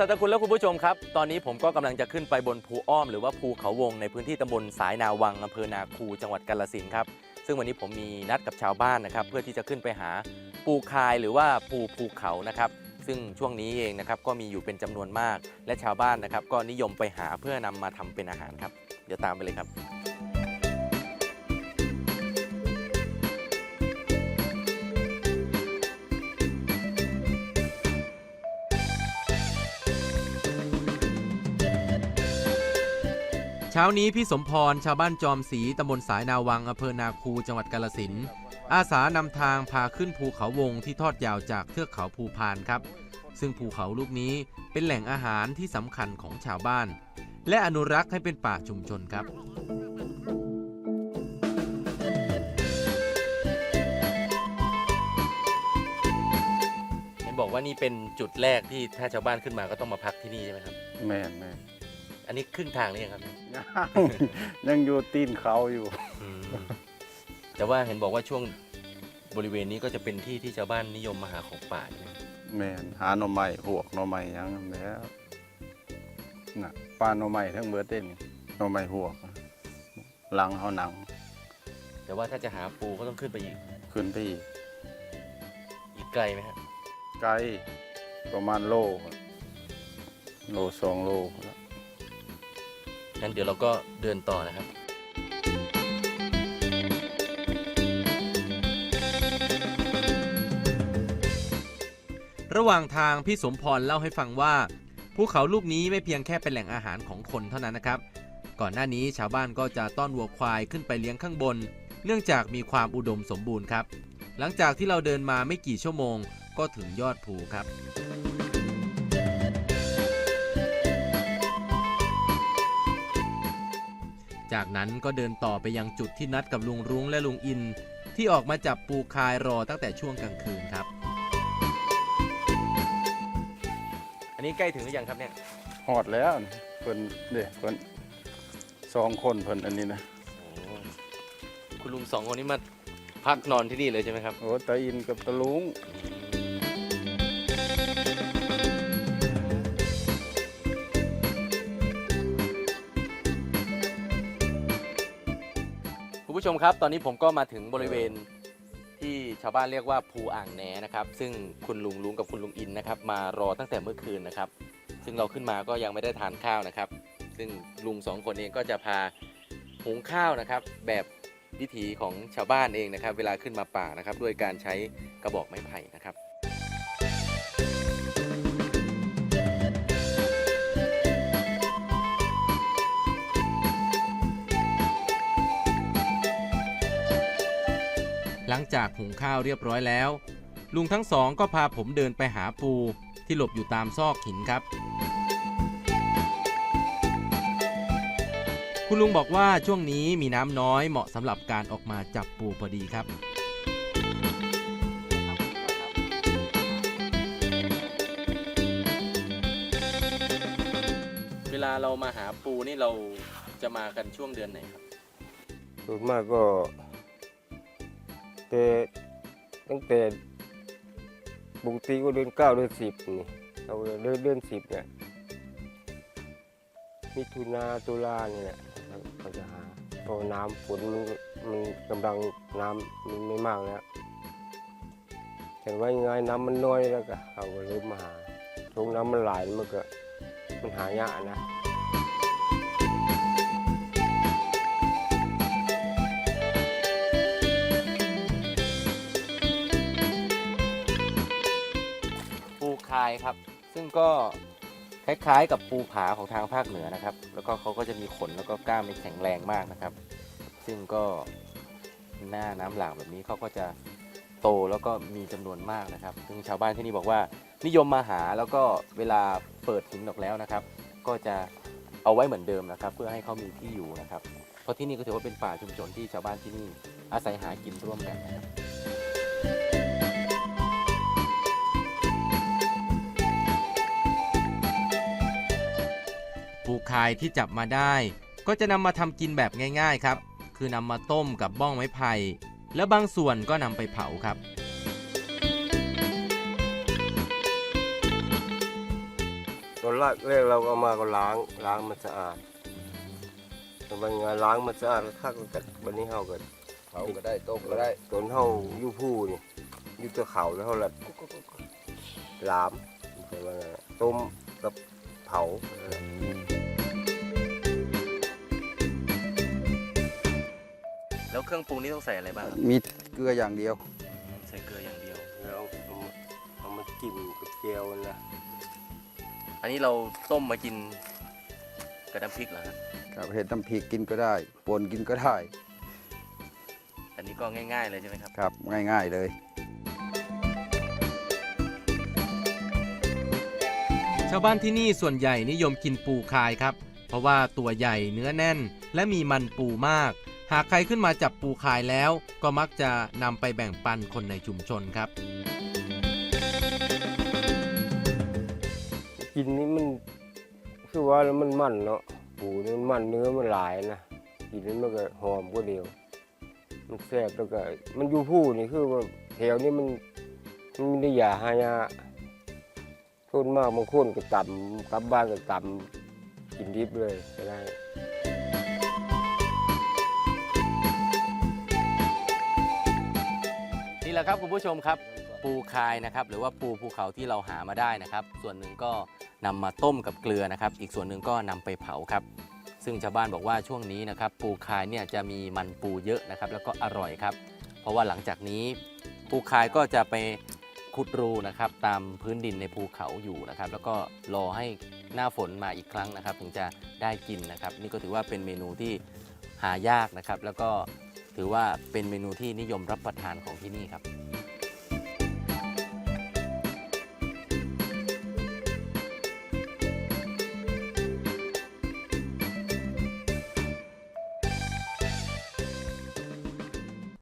สัตคุณและคุณผู้ชมครับ ตอนนี้ผมก็กำลังจะขึ้นไปบนภูอ้อมหรือว่าภูเขาวงในพื้นที่ตำบลสายนาวังอำเภอนาคูจังหวัดกาฬสินครับ ซึ่งวันนี้ผมมีนัดกับชาวบ้านนะครับ เพื่อที่จะขึ้นไปหาปูคายหรือว่าปูภูเขานะครับ ซึ่งช่วงนี้เองนะครับก็มีอยู่เป็นจำนวนมาก และชาวบ้านนะครับ ก็นิยมไปหาเพื่อนำมาทำเป็นอาหารครับ เดี๋ยวตามไปเลยครับ ช้านี้พี่สมพร ชาวบ้านจอมศรีตำบลสายนาวังอำเภอนาคูจังหวัดกาลสินธุ์อาสานำทางพาขึ้นภูเขาวงที่ทอดยาวจากเทือกเขาภูพานครับ ซึ่งภูเขาลูกนี้เป็นแหล่งอาหารที่สำคัญของชาวบ้าน และอนุรักษ์ให้เป็นป่าชุมชนครับเห็นบอกว่านี่เป็นจุดแรกที่ถ้าชาวบ้านขึ้นมาก็ต้องมาพักที่นี่ใช่ไหมครับ แม่นแม่น อันนี้ครึ่งทางหรือยังครับยังยังอยู่ตีนเขาอยู่อืมแต่ว่าเห็นบอกว่าช่วงบริเวณนี้ก็จะเป็นที่ที่ชาวบ้านนิยมมาหาของป่าใช่ไหมแม่นหาหน่อไม้หวกหน่อไม้หยังนั้นแหล้วน่ะปลาหน่อไม้ทั้งเบิดเต้นหน่อไม้หวกหลังเขาหนังแต่ว่าถ้าจะหาปูก็ต้องขึ้นไปอีกขึ้นไปอีกอีกไกลไหมฮะไกลประมาณโล โลสองโลแล้ว งั้นเดี๋ยวเราก็เดินต่อนะครับระหว่างทางพี่สมพรเล่าให้ฟังว่าภูเขาลูกนี้ไม่เพียงแค่เป็นแหล่งอาหารของคนเท่านั้นนะครับ ก่อนหน้านี้ชาวบ้านก็จะต้อนวัวควายขึ้นไปเลี้ยงข้างบน เนื่องจากมีความอุดมสมบูรณ์ครับ หลังจากที่เราเดินมาไม่กี่ชั่วโมงก็ถึงยอดภูครับ จากนั้นก็เดินต่อไปยังจุดที่นัดกับลุงรุ้งและลุงอิน ที่ออกมาจับปูคายรอตั้งแต่ช่วงกลางคืนครับ อันนี้ใกล้ถึงหรือยังครับเนี่ยหอดแล้วเพิ่นเด้เพิ่นสองคนเพิ่นอันนี้นะคุณลุงสองคนนี้มาพักนอนที่นี่เลยใช่ไหมครับ โอ้ตาอินกับตาลุง ผู้ชมครับ ตอนนี้ผมก็มาถึงบริเวณที่ชาวบ้านเรียกว่าภูอ่างแหนนะครับ ซึ่งคุณลุงลุงกับคุณลุงอินนะครับ มารอตั้งแต่เมื่อคืนนะครับ ซึ่งเราขึ้นมาก็ยังไม่ได้ทานข้าวนะครับ ซึ่งลุงสองคนเองก็จะพาหุงข้าวนะครับ แบบวิถีของชาวบ้านเองนะครับ เวลาขึ้นมาป่านะครับ ด้วยการใช้กระบอกไม้ไผ่นะครับ ลังจากหุงข้าวเรียบร้อยแล้ว ลุงทั้งสองก็พาผมเดินไปหาปูที่หลบอยู่ตามซอกหินครับ คุณลุงบอกว่าช่วงนี้มีน้ำน้อยเหมาะสำหรับการออกมาจับปูพอดีครับเวลาเรามาหาปูนี่เราจะมากันช่วงเดือนไหนครับส่วนมากก็ แต่ตั้งแต่ปกติก็เดือนเก้าเดือนสิบนี่เราเดือนเดือนสิบเนี่ยมิถุนาตุลาเนี่แหละเขาจะหาเพราะน้ำฝนมันมันกำลังน้ำมันไม่มากแล้วแต่ว่ายังไงน้ำมันน้อยแล้วก็เขาก็เริ่มมาหาช่วงน้ำมันไหลมันก็มันหายากนะายครับ ซึ่งก็คล้ายๆ กับปูผาของทางภาคเหนือนะครับ แล้วก็เขาก็จะมีขนแล้วก็กล้ามเป็นแข็งแรงมากนะครับ ซึ่งก็หน้าน้ำหลากแบบนี้เขาก็จะโตแล้วก็มีจำนวนมากนะครับ ซึ่งชาวบ้านที่นี่บอกว่านิยมมาหาแล้วก็เวลาเปิดหินออกแล้วนะครับ ก็จะเอาไว้เหมือนเดิมนะครับ เพื่อให้เขามีที่อยู่นะครับ เพราะที่นี่ก็ถือว่าเป็นป่าชุมชนที่ชาวบ้านที่นี่อาศัยหากินร่วมกันนะครับ คายที่จับมาได้ ก็จะนำมาทำกินแบบง่าย ๆครับ คือนำมาต้มกับบ้องไม้ไผ่และบางส่วนก็นำไปเผาครับตัวแรกเราก็เอามาก็ล้างล้างมันสะอาดแต่บางงานล้างมันสะอาดคักกันวันนี้เฮาก็เผาก็ได้ต้มก็ได้ตนเฮาอยู่ผู้นี่อยู่ตัวเขาแล้วเฮาละลามต่ว่าต้มกับเผา แล้วเครื่องปรุงนี่ต้องใส่อะไรบ้างครับมีเกลืออย่างเดียว ใส่เกลืออย่างเดียว แล้วเอามาเอามาจิ้มกับเจียวนะอันนี้เราต้มมากินกับน้ำพริกเหรอฮะครับเห็ดน้ำพริกกินก็ได้ปนกินก็ได้ อันนี้ก็ง่าย ๆ เลยใช่ไหมครับ ครับ ง่ายๆเลย ชาวบ้านที่นี่ส่วนใหญ่นิยมกินปูคายครับ เพราะว่าตัวใหญ่เนื้อแน่น และมีมันปูมาก หากใครขึ้นมาจับปูคายแล้ว ก็มักจะนำไปแบ่งปันคนในชุมชนครับ กินนี่มันคือว่าแล้วมันมันเนาะปูนี่มันมันเนื้อมันหลายนะกินนี่มันก็หอมกว่าเดียว มันแซ่บแล้วก็มันอยู่ผู้นี่คือว่าแถวนี้มันมันไม่ได้ยาหายาทุนมากบางคนก็ต่ำกลับบ้านก็ต่ำกินดิบเลยก็ได้ แหละครับคุณผู้ชมครับ ปูคายนะครับ หรือว่าปูภูเขาที่เราหามาได้นะครับ ส่วนหนึ่งก็นำมาต้มกับเกลือนะครับ อีกส่วนหนึ่งก็นำไปเผาครับ ซึ่งชาวบ้านบอกว่าช่วงนี้นะครับ ปูคายเนี่ยจะมีมันปูเยอะนะครับ แล้วก็อร่อยครับ เพราะว่าหลังจากนี้ ปูคายก็จะไปขุดรูนะครับ ตามพื้นดินในภูเขาอยู่นะครับ แล้วก็รอให้หน้าฝนมาอีกครั้งนะครับ ถึงจะได้กินนะครับ นี่ก็ถือว่าเป็นเมนูที่หายากนะครับ แล้วก็ ถือว่าเป็นเมนูที่นิยมรับประทานของที่นี่ครับ